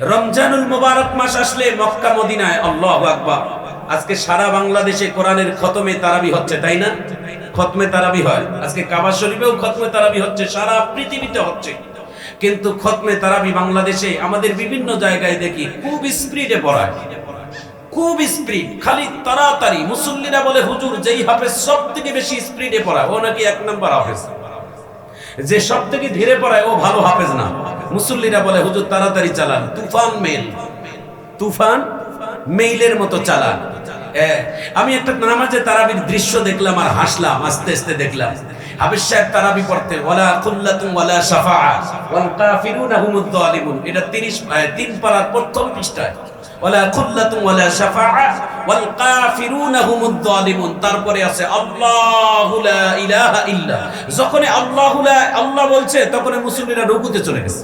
রমজানুল মোবারক মাস আসলে মক্কা, মদিনায় আল্লাহ আকবার। আজকে সারা বাংলাদেশে কোরআনের খতমে তারাবি হচ্ছে, তাই না? খতমে তারাবি হয়। আজকে কাবা শরীফেও খতমে তারাবি হচ্ছে, সারা পৃথিবীতে হচ্ছে। কিন্তু খতমে তারাবি বাংলাদেশে, আমাদের বিভিন্ন জায়গায় দেখি খুব স্পিডে পড়ায়। খুব স্পিড, খালি তাড়াতাড়ি। মুসল্লিরা বলে, হুজুর, যেই হাফেজ সব থেকে বেশি স্পিডে পড়ায়, ও নাকি এক নম্বর হাফেজ? যে সব থেকে ধীরে পড়ায়, ও ভালো হাফেজ না। মুসল্লিরা বলে, হুজুর, তাড়াতাড়ি চালান। তুফান মেল তুফান মেইলের মতো চালান। আমি একটা নামাজে তারাবির দৃশ্য দেখলাম আর হাসলাম, আস্তে আস্তে দেখলাম। হাফেজ সাহেব তারাবি পড়তে ওয়ালা কুল্লাতুম ওয়ালা শাফাআ, ওয়াল কাফিরুনা হুমুদ যালিমুন। এটা 30 তিন পারার প্রথম পৃষ্ঠায়। ওয়ালা কুল্লাতুম ওয়ালা শাফাআ, ওয়াল কাফিরুনা হুমুদ যালিমুন। তারপরে আছে, আল্লাহু যখন আল্লাহু আল্লাহ বলছে তখন মুসলিমরা রুকুতে চলে গেছে।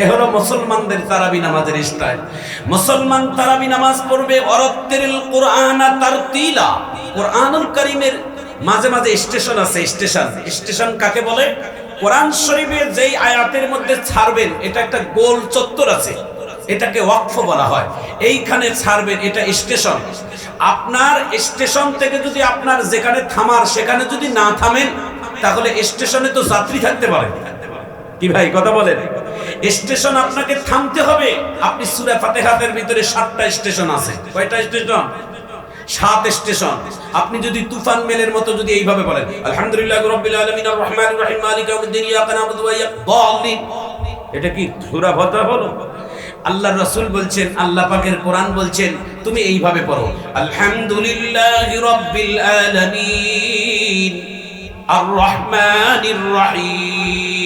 এ হলো মুসলমানদের তারাবি নামাজের স্টাইল। মুসলমান তারাবি নামাজ পড়বে অরত্তেরিল কোরআন তারতিলা। কোরআনুল কারীমের মাঝে মাঝে স্টেশন আছে, স্টেশন। স্টেশন কাকে বলে? কোরআন শরীফে যেই আয়াতের মধ্যে ছাড়বেন, এটা একটা গোল চত্বর আছে। এটাকে ওয়াকফ বলা হয়। এইখানে ছাড়বেন, এটা স্টেশন। আপনার স্টেশন থেকে যদি আপনার যেখানে থামার, সেখানে যদি না থামেন, তাহলে স্টেশনে তো যাত্রী থাকতে পারে। কি ভাই, কথা বলেন? স্টেশন আপনাকে থামতে হবে। আপনি সুরা ফাতেহাতের ভিতরে সাতটা স্টেশন আছে। কয়টা স্টেশন? সাত স্টেশন। আপনি যদি তুফান মেলের মতো যদি এইভাবে বলেন, আলহামদুলিল্লাহ রাব্বিল আলামিন আর রহমানির রহিম মালিক ইয়াকা নাবুদু ওয়া ইয়াকা এটা কি হলো আল্লাহ রাসূল বলছেন, আল্লাহ পাকের কোরআন বলছেন, তুমি এইভাবে পড়ো, আলহামদুলিল্লাহ রাব্বিল আলামিন আর রহমানির রহিম।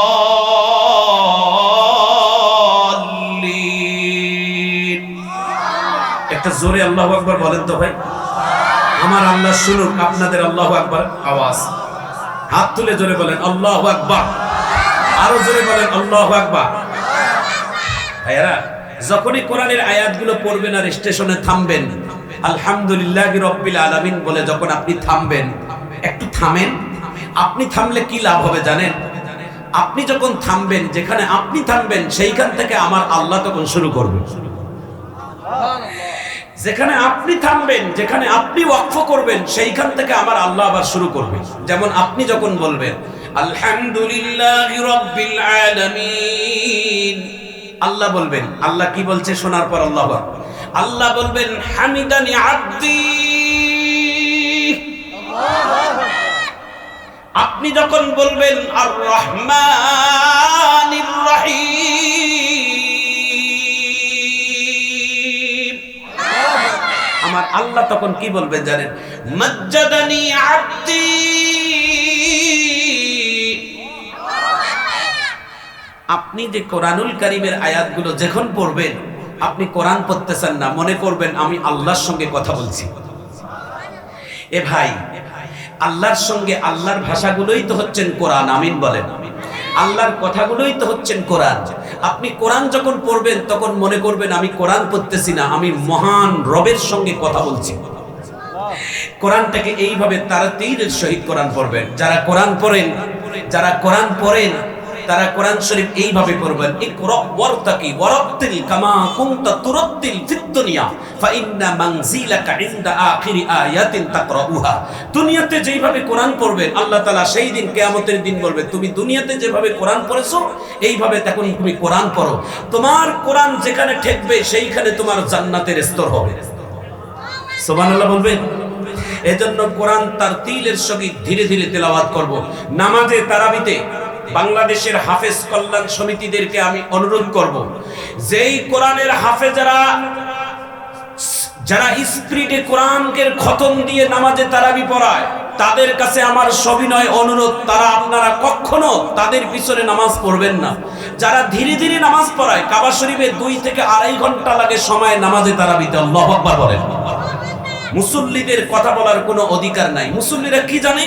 একটা জোরে আল্লাহু আকবার বলেন তো ভাই। আমার আল্লাহ শুনুক, আপনাদের আল্লাহ আকবার আওয়াজ। হাত তুলে জোরে বলেন, আল্লাহ আকবার। আরও জোরে বলেন, আল্লাহ আকবার। ভাইয়ারা, যখনই কোরআনের আয়াতগুলো পড়বেন আর স্টেশনে থামবেন, আলহামদুলিল্লাহ রব্বিল আলামিন বলে যখন আপনি থামবেন, একটু থামেন। আপনি থামলে কি লাভ হবে জানেন? আপনি যখন থামবেন, যেখানে আপনি থামবেন, সেইখান থেকে আমার আল্লাহ তখন শুরু করবে। যেখানে আপনি থামবেন, যেখানে আপনি ওয়াকফ করবেন, সেইখান থেকে আমার আল্লাহ আবার শুরু করবে। যেমন আপনি যখন বলবেন, আলহামদুলিল্লাহ রব্বিল আলামিন। আল্লাহ বলবেন, আল্লাহ কি বলছে শোনার পর আল্লাহ। আল্লাহ বলবেন, হামিদানি আব্দি। আপনি যখন বলবেন আর রহমানির রহিম। আমার আল্লাহ তখন কি বলবেন জানেন? মজ্জাদানি আব্দি। আপনি যে কোরআনুল কারিমের আয়াতগুলো যখন পড়বেন, আপনি কোরআন পড়তেছেন না, মনে করবেন আমি আল্লাহর সঙ্গে কথা বলছি। এ ভাই, আল্লাহর সঙ্গে আল্লাহর ভাষাগুলোই তো হচ্ছেন কোরআন, আমিন বলেন। আল্লাহর কথাগুলোই তো হচ্ছেন কোরআন। আপনি কোরআন যখন পড়বেন, তখন মনে করবেন আমি কোরআন পড়তেছি না, আমি মহান রবের সঙ্গে কথা বলছি। কোরআনটাকে এইভাবে তারা তীরের সহিত কোরআন পড়বেন। যারা কোরআন পড়েন, যারা কোরআন পড়েন তারা কোরআন শরীফ এইভাবে পড়বেন, ইকরা ওয়ারতাকি ওয়ারাত্তিল কামা কুনতা তুরাত্তিল ফিদ দুনিয়া, ফা ইন্না মানজিলাকা ইনদা আখিরি আয়াতিন তাকরাউহা। দুনিয়াতে যেইভাবে কোরআন পড়বেন, আল্লাহ তাআলা সেই দিন কিয়ামতের দিন বলবে তুমি দুনিয়াতে যেভাবে কোরআন পড়েছো, এইভাবে তখন তুমি কোরআন পড়ো। তোমার কোরআন যেখানে ঠেকবে, সেইখানে তোমার জান্নাতের স্তর হবে। সুবহানাল্লাহ বলবেন? এজন্য কোরআন তার তিলের সঙ্গে ধীরে ধীরে তেলাওয়াত করব। নামাজে তারাবিতে বাংলাদেশের হাফেজ কল্যাণ সমিতিদেরকে আমি অনুরোধ করব, যেই কোরআনের হাফেজারা যারা স্পিরিটে কোরআনকে খতম দিয়ে নামাজে তারাবি পড়ায়, তাদের কাছে আমার সবিনয় অনুরোধ, তারা আপনারা কখনো তাদের পিছনে নামাজ পড়বেন না। যারা ধীরে ধীরে নামাজ পড়ায়, কাবা শরীফে দুই থেকে আড়াই ঘণ্টা লাগে সময় নামাজে তারাবিতে, আল্লাহ আকবার বলেন। মুসল্লিদের কথা বলার কোনো অধিকার নাই। মুসল্লিরা কি জানে?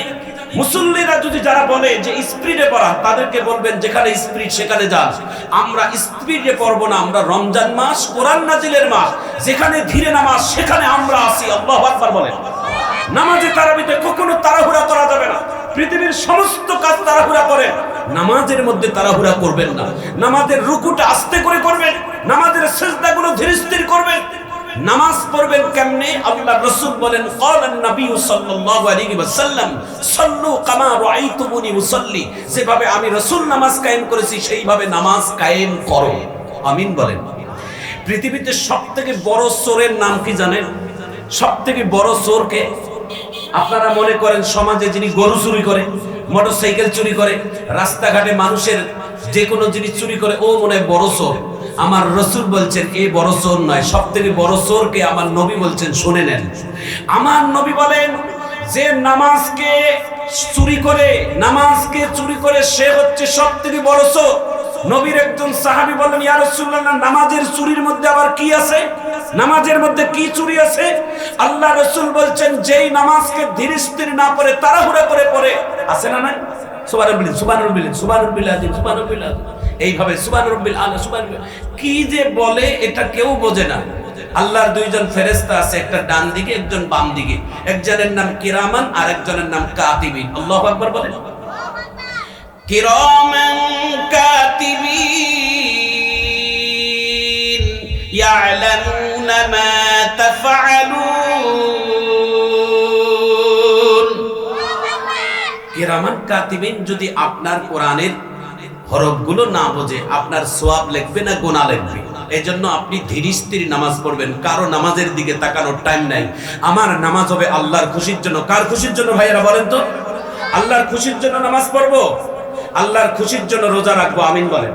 মুসল্লিরা যদি যারা বলে যে স্পিডে পড়া, তাদেরকে বলবেন, যেখানে স্পিড, সেখানে যান আমরা স্পিডে পড়ব না, আমরা রমজান মাস, কোরআন নাজিলের মাস, যেখানে ধীরে নামাজ, সেখানে আমরা আসি আল্লাহ আকবার বলেন। নামাজে তারাবিতে কখনো তাড়াহুড়া করা যাবে না। পৃথিবীর সমস্ত কাজ তাড়াহুড়া করেন নামাজের মধ্যে তাড়াহুড়া করবেন না। নামাজের রুকুটা আস্তে করে করবেন। নামাজের সেজদাগুলো ধীরে স্থির করবেন। নামাজ পড়বেন কেমনে? আল্লাহ রাসূল বলেন ক্বালান নবী সাল্লাল্লাহু আলাইহি ওয়াসাল্লাম, সাল্লু কামা রাআইতুমুনি মুসাল্লি যেভাবে আমি রাসূল নামাজ কায়েম করেছি, সেইভাবে নামাজ কায়েম করো। আমিন বলেন। পৃথিবীতে সবথেকে বড় চোরের নাম কি জানেন? সবথেকে বড় চোরকে আপনারা মনে করেন সমাজে যিনি গরু চুরি করে, মোটরসাইকেল চুরি করে, রাস্তাঘাটে মানুষের যে কোনো জিনিস চুরি করে, ও মনে হয় বড় চোর। আমার রসুল বলছেন, এ বড় চোর নয় সব থেকে বড় চোরকে আমার নবী বলছেন, শুনে নেন। আমার নবী বলেন, যে নামাজকে চুরি করে, নামাজকে চুরি করে সে হচ্ছে সব থেকে বড় চোর। নবীর একজন সাহাবী বলেন ইয়া রাসূলুল্লাহ, নামাজের চুরির মধ্যে আবার কি আছে? নামাজের মধ্যে কি চুরি আছে? আল্লাহ রসুল বলছেন, যেই নামাজকে ধীর স্থির না পড়ে, তাড়াহুড়া করে পড়ে। আছে না নাই? সুবহানাল বিল সুবহানাল বিল এইভাবে সুবান রব্বিল আল সুবান কি যে বলে এটা কেউ বোঝে না। আল্লাহর দুইজন ফেরেস্তা আছে, একটা ডান দিকে, একজন বাম দিকে। একজনের নাম কিরামান আর একজনের নাম কাতিবিন। আল্লাহ আকবর বলে কিরামান কাতিবিন মা তাফআলুন। কাতিবিন যদি আপনার কোরআনের হরফগুলো না বোঝে আপনার সোয়াব লিখবে না গোনা লিখবে? এই জন্য আপনি ধীরে স্থির নামাজ পড়বেন। কারও নামাজের দিকে তাকানোর টাইম নাই। আমার নামাজ হবে আল্লাহর খুশির জন্য। কার খুশির জন্য ভাইয়েরা বলেন তো? আল্লাহর খুশির জন্য নামাজ পড়ব? আল্লাহর খুশির জন্য রোজা রাখব, আমিন বলেন।